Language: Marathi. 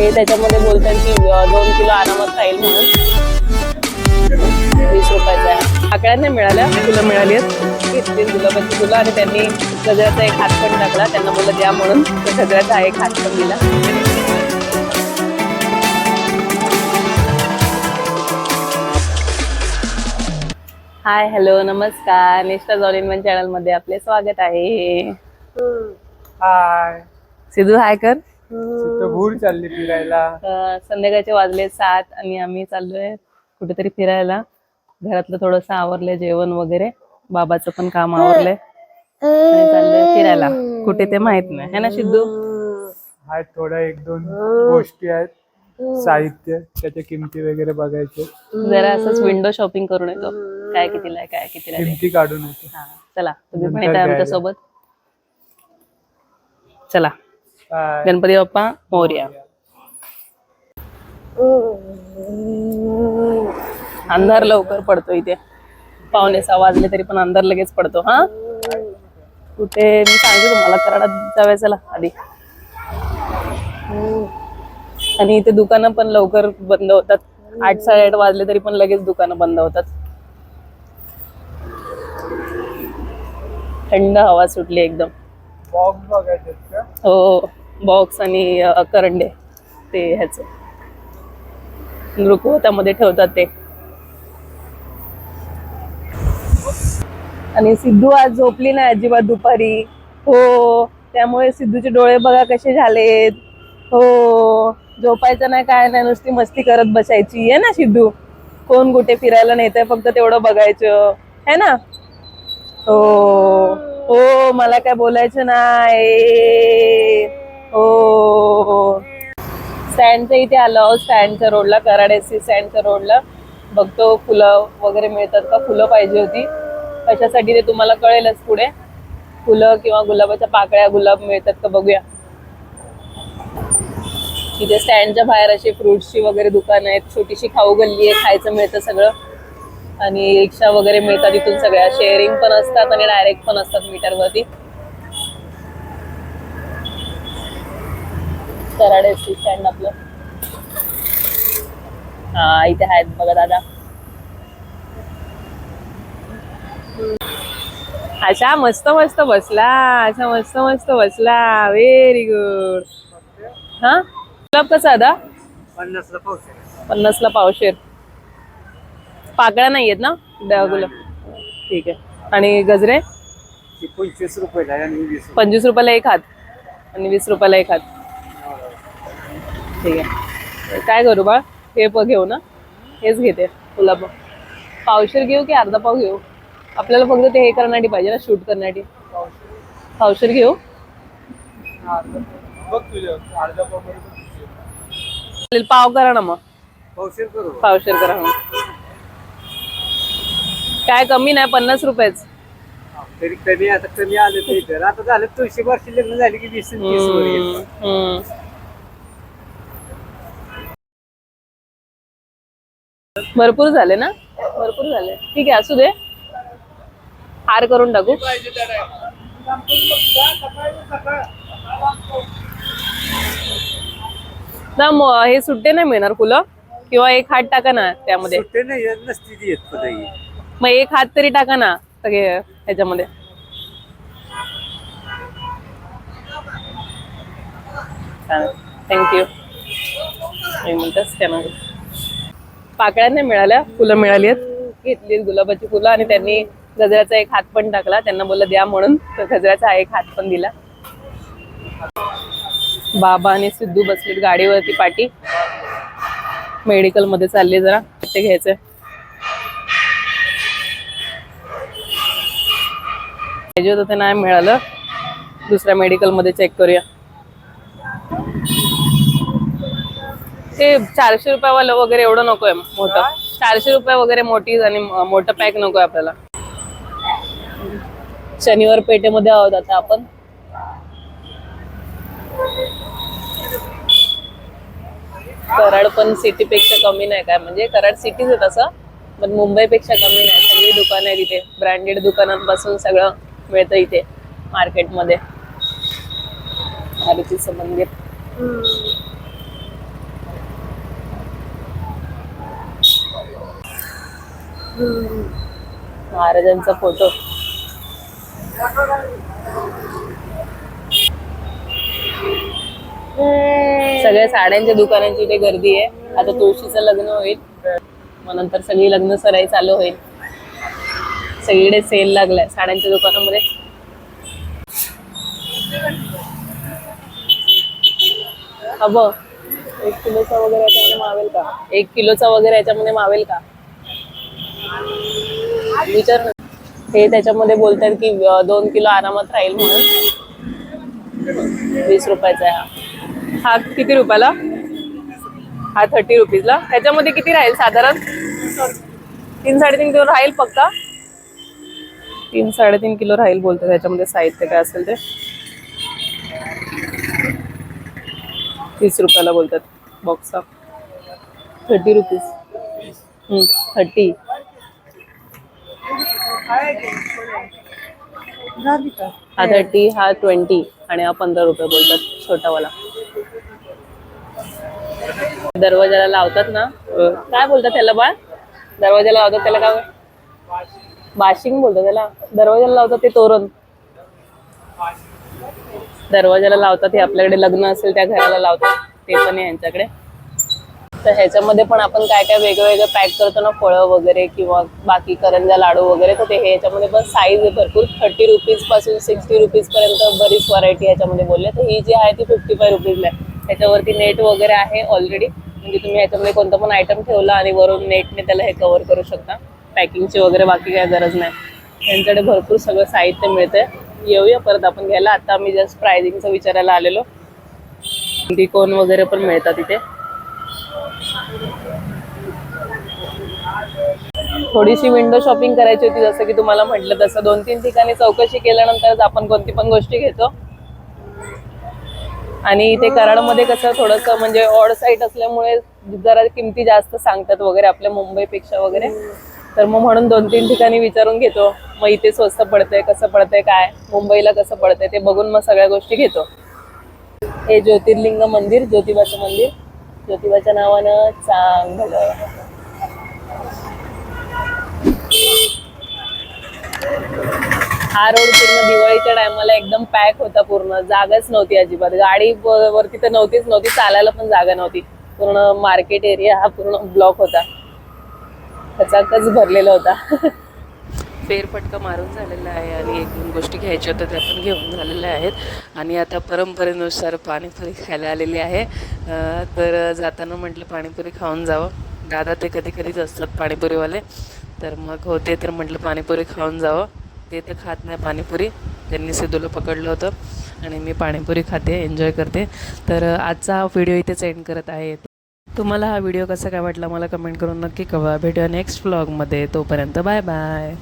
हे त्याच्यामध्ये बोलतात की दोन किलो आरामात राहील म्हणून. वीस रुपयाचा आहे. आकड्या नाही मिळाल्या? फुलं मिळाली आहेत? घेतली गुलाबाची फुलं आणि त्यांनी गजऱ्याचा एक हात पण टाकला. त्यांना बोललं द्या म्हणून. गजऱ्याचा एक हात पण दिला. हाय हॅलो नमस्कार. निष्ठा जॉल इन वन चॅनलमध्ये आपले स्वागत आहे. हाय सिद्धू हाय कर. भूर चालली फिरायला. संध्याकाळचे वाजले सात आणि आम्ही चाललोय कुठेतरी फिरायला. घरातलं थोडंसं आवरलंय जेवण वगैरे. बाबाचं पण काम आवरलंय. चाललोय फिरायला. कुठे ते माहीत नाही. है ना सिद्धू? हाय थोड्या एक दोन गोष्टी आहेत. साहित्य त्याच्या किमती वगैरे बघायचे. जरा असंच विंडो शॉपिंग करून येतो. काय कितीला काय कितीला किमती काढून येते. हा चला तुम्ही पण येताय आमच्या. सोबत चला. गणपती बाप्पा मोर्या. अंधार लवकर पडतो इथे. पावणे सहा वाजले तरी पण अंधार लगेच पडतो हा? कुठे? मी सांगते तुम्हाला कराडात जाऊया चला आधी. आणि इथे दुकानं पण लवकर बंद होतात. आठ साडेआठ वाजले तरी पण लगेच दुकानं बंद होतात. थंड हवा सुटली एकदम. हो. बॉक्स आणि करंडे ते ह्याच. नृकुवतामध्ये ठेवतात ते. आणि सिद्धू आज झोपली नाही अजिबात दुपारी. हो त्यामुळे सिद्धूचे डोळे बघा कसे झालेत. हो झोपायचं नाही काय नाही नुसती मस्ती करत बसायची. आहे ना सिद्धू. कोण कुठे फिरायला नेतंय फक्त तेवढं बघायचं. है ना? हो. हो मला काय बोलायचं नाही. हो, हो, हो. स्टँडच्या इथे आलो स्टँडच्या रोडला कराड एस सी स्टँडच्या रोडला बघतो फुलं वगैरे मिळतात का? फुलं पाहिजे होती. कशासाठी ते तुम्हाला कळेलच पुढे. फुलं किंवा गुलाबाच्या पाकळ्या गुलाब मिळतात का? बघूया. तिथे स्टँडच्या बाहेर अशी फ्रुट्सची वगैरे दुकान आहेत. छोटीशी खाऊ गल्ली आहे खायचं मिळतं सगळं. आणि रिक्षा वगैरे मिळतात इथून सगळ्या. शेअरिंग पण असतात आणि डायरेक्ट पण असतात मीटरवरती कराड स्टँड आपलं हा इथे आहेत बघा दादा. अशा मस्त मस्त बसला. अशा मस्त मस्त बसला. व्हेरी गुड हा? गुलाब कसा दादा पन्नासला पावशे पन्नासला पावशेर पाकळ्या नाही आहेत ना? द्या गुलाब ठीक आहे. आणि गजरे? पंचवीस रुपयाला एक हात. आणि वीस रुपयाला एक हात. ठीक आहे. काय करू बा? हे प घेऊ ना? हेच घेते. गुलाब पावशेर घेऊ की अर्धा पाव घेऊ? आपल्याला फक्त ते हे करण्यासाठी पाहिजे ना शूट करण्यासाठी. पावशेर घेऊ? चालेल पाव करा ना मग. पावशेर करू. मग. काय कमी नाही पन्नास रुपयेच. तरी कमी आता कमी आलं तर आता झालं तुळशी वर्षी लग्न झाली की वीस तीस भरपूर झाले ना? भरपूर झाले. ठीक आहे असू दे. हार करून टाकू. ना म- हे सुट्टे नाही मिळणार फुलं? किंवा एक हात टाका ना त्यामध्ये. सुट्टे नाही येत नसती ती येत पदाई मग एक हात तरी टाका ना सगळे ह्याच्यामध्ये. थँक्यू एक मिनिटं स्कॅनर पाकळ्या नाही मिळाल्या फुलं मिळाली आहेत. घेतली गुलाबाची फुलं आणि त्यांनी गजऱ्याचा एक हात पण टाकला. त्यांना बोललं द्या म्हणून तर गजऱ्याचा एक हात पण दिला. बाबा आणि सिद्धू बसलेत गाडीवरती पाठी. मेडिकलमध्ये चालले जरा ते घ्यायचं पाहिजे होतं ते नाही मिळालं. दुसऱ्या मेडिकलमध्ये चेक करूया. ते चारशे रुपयावालं वगैरे एवढं नकोय मोठं. चारशे रुपये वगैरे मोठी आणि मोठं पॅक नकोय आपल्याला. शनिवार पेठेमध्ये आहोत आता आपण. कराड पण सिटी पेक्षा कमी नाही काय म्हणजे कराड सिटीच आहे तसं पण मुंबईपेक्षा कमी नाही. सगळी दुकानं आहेत इथे. ब्रँडेड दुकानांपासून सगळं मिळतं इथे मार्केटमध्ये मारुतीचं मंदिर. महाराजांचा फोटो. सगळ्या साड्यांच्या दुकानांची इथे गर्दी आहे. आता तुळशीचं लग्न होईल. मग नंतर सगळी लग्न सराई चालू होईल. सगळीकडे सेल लागलाय साड्यांच्या दुकानामध्ये. हा एक किलोचा वगैरे याच्यामध्ये मावेल का? एक किलोचा वगैरे याच्यामध्ये मावेल का? विचार हे त्याच्यामध्ये बोलतात की दोन किलो आरामात राहील म्हणून. वीस रुपयाचा आहे हा. हा किती रुपयाला? हा थर्टी रुपीजला त्याच्यामध्ये किती राहील साधारण? तीन साडेतीन किलो राहील पक्का तीन साडेतीन किलो राहील बोलतो त्याच्यामध्ये साहित्य काय असेल ते. तीस रुपयाला बोलतात. बॉक्स थर्टी रुपीज थर्टी हा थर्टी हा ट्वेंटी आणि हा पंधरा रुपये बोलतात छोटावाला. दरवाजाला लावतात ना काय बोलतात त्याला बाळ? दरवाजाला लावतात त्याला काय? बाशिंग बोलतात त्याला. दरवाजाला लावतात ते तोरण. दरवाजाला लावतात हे आपल्याकडे लग्न असेल त्या घराला लावतात. ते पण आहे यांच्याकडे. तर ह्याच्यामध्ये पण आपण काय काय वेगवेगळं पॅक करतो ना फळं वगैरे किंवा बाकी करंजा लाडू वगैरे तर ते हे याच्यामध्ये पण साईज भरपूर. थर्टी रुपीजपासून सिक्स्टी रुपीज पर्यंत बरीच व्हरायटी याच्यामध्ये बोलले. तर ही जी आहे ती फिफ्टी फाय रुपीजला आहे. त्याच्यावरती नेट वगैरे आहे ऑलरेडी म्हणजे तुम्ही याच्यामध्ये कोणतं पण आयटम ठेवला आणि वरून नेटने त्याला हे कवर करू शकता. पॅकिंगची वगैरे बाकी काय गरज नाही. त्यांच्याकडे भरपूर सगळं साहित्य मिळतंय. येऊया परत आपण घ्यायला. आता आम्ही जस्ट प्राइसिंगचं विचारायला आलेलो. डिकोन वगैरे पण मिळतात तिथे थोडीशी विंडो शॉपिंग करायची होती जसं की तुम्हाला म्हटलं तसं. दोन तीन ठिकाणी चौकशी केल्यानंतरच आपण कोणती पण गोष्टी घेतो. आणि इथे कराडमध्ये कसं थोडंसं म्हणजे ऑड साईट असल्यामुळे जरा किमती जास्त सांगतात वगैरे आपल्या मुंबईपेक्षा वगैरे. तर मग म्हणून दोन तीन ठिकाणी विचारून घेतो. मग इथे स्वस्त पडतंय कसं पडतंय काय मुंबईला कसं पडतंय ते बघून मग सगळ्या गोष्टी घेतो. हे ज्योतिर्लिंग मंदिर ज्योतिबाचं मंदिर. ज्योतिबाच्या नावानं चांगलं. हा रोड पूर्ण दिवाळीच्या टायमाला एकदम पॅक होता पूर्ण. जागाच नव्हती अजिबात. गाडी वरती तर नव्हतीच नव्हती चालायला पण जागा नव्हती. पूर्ण मार्केट एरिया हा पूर्ण ब्लॉक होता. खचाखच भरलेला होता. फेरफटका मारून झालेला आहे आणि एक दोन गोष्टी घ्यायच्या होत्या त्या पण घेऊन झालेल्या आहेत. आणि आता परंपरेनुसार पाणीपुरी खायला आलेली आहे. तर जाताना म्हटलं पाणीपुरी खाऊन जावं. दादा ते कधी कधीच असतात पाणीपुरीवाले. तर मग होते तर म्हटलं पाणीपुरी खाऊन जावं. ते तर खात नाही पाणीपुरी. त्यांनी सिद्धूला पकडलं होतं. आणि मी पाणीपुरी खाते एन्जॉय करते. तर आजचा हा व्हिडिओ इथेच एंड करत आहे. तुम्हाला हा व्हिडिओ कसा काय वाटला मला कमेंट करून नक्की कळवा. भेटूया नेक्स्ट व्लॉगमध्ये तोपर्यंत बाय बाय.